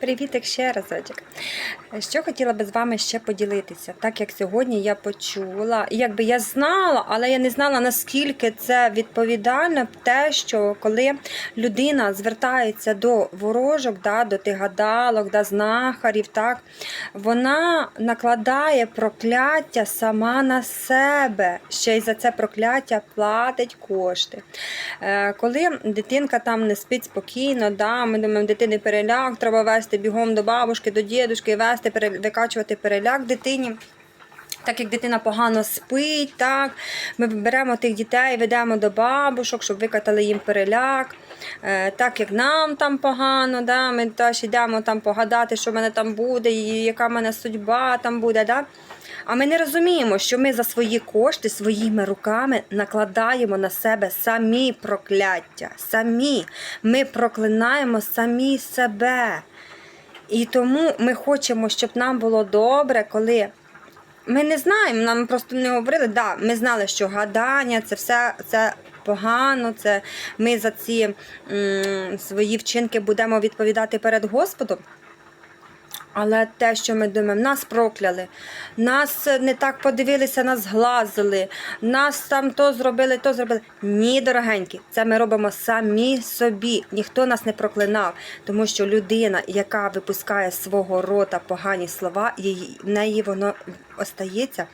Привітик ще разочок. Що хотіла би з вами ще поділитися, так як сьогодні я почула, якби я знала, але я не знала наскільки це відповідально, те, що коли людина звертається до ворожок, да, до тих гадалок, да, знахарів, так, вона накладає прокляття сама на себе, ще й за це прокляття платить кошти. Е, Коли дитинка там не спить спокійно, да, ми думаємо, дитини переляк, треба вести бігом до бабушки, до дідушки, вести, викачувати переляк дитині. Так як дитина погано спить, так, ми беремо тих дітей, ведемо до бабушок, щоб викатали їм переляк. Е, так як нам там погано, да, ми теж йдемо там погадати, що в мене там буде, і яка в мене судьба там буде. Да? А ми не розуміємо, що ми за свої кошти своїми руками накладаємо на себе самі прокляття. Самі. Ми проклинаємо самі себе. І тому ми хочемо, щоб нам було добре, коли ми не знаємо, нам просто не говорили. Да, ми знали, що гадання це все це погано. Це ми за ці м, свої вчинки будемо відповідати перед Господом. Але те, що ми думаємо, нас прокляли, нас не так подивилися, нас зглазили, нас там то зробили, то зробили. Ні, дорогенькі, це ми робимо самі собі. Ніхто нас не проклинав, тому що людина, яка випускає свого рота погані слова, її, в неї воно остається.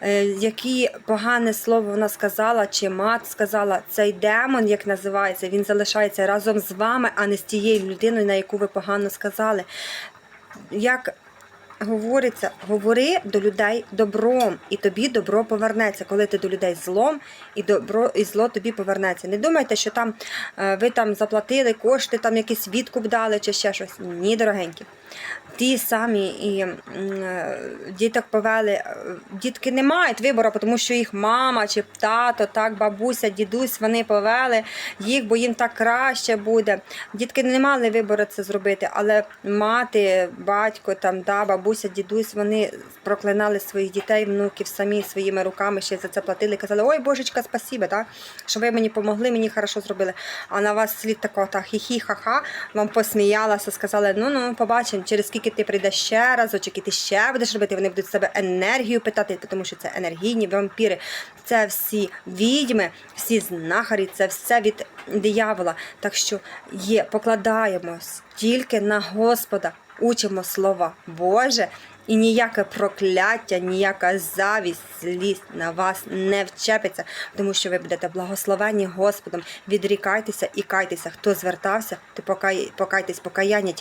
Е, які погане слово вона сказала, чи мат сказала, цей демон, як називається, він залишається разом з вами, а не з тією людиною, на яку ви погано сказали як говориться, говори до людей добром, і тобі добро повернеться. Коли ти до людей злом, і добро і зло тобі повернеться. Не думайте, що там е, ви там заплатили кошти, там якийсь відкуп дали чи ще щось. Ні, дорогенькі. Ті самі і е, діток повели. е, Дітки не мають вибору, тому що їх мама чи тато, так, бабуся, дідусь, вони повели їх, бо їм так краще буде. Дітки не мали вибору це зробити, але мати, батько, там, да, бабуся, дідусь, вони проклинали своїх дітей, внуків самі своїми руками ще за це платили. Казали, ой, божечка, спасибо, да, що ви мені помогли, мені хорошо зробили. А на вас слід такого та хі-хі, ха-ха, вам посміялася, сказали, ну ну побачимо, через скільки ти прийдеш ще раз, чи ти ще будеш робити. Вони будуть себе енергію питати, тому що це енергійні вампіри. Це всі відьми, всі знахарі, це все від диявола. Так що є, покладаємось тільки на Господа, учимо слова Боже. І ніяке прокляття, ніяка завість, злість на вас не вчепиться, тому що ви будете благословені Господом. Відрікайтеся і кайтеся. Хто звертався, то покай, покайтесь покаяння.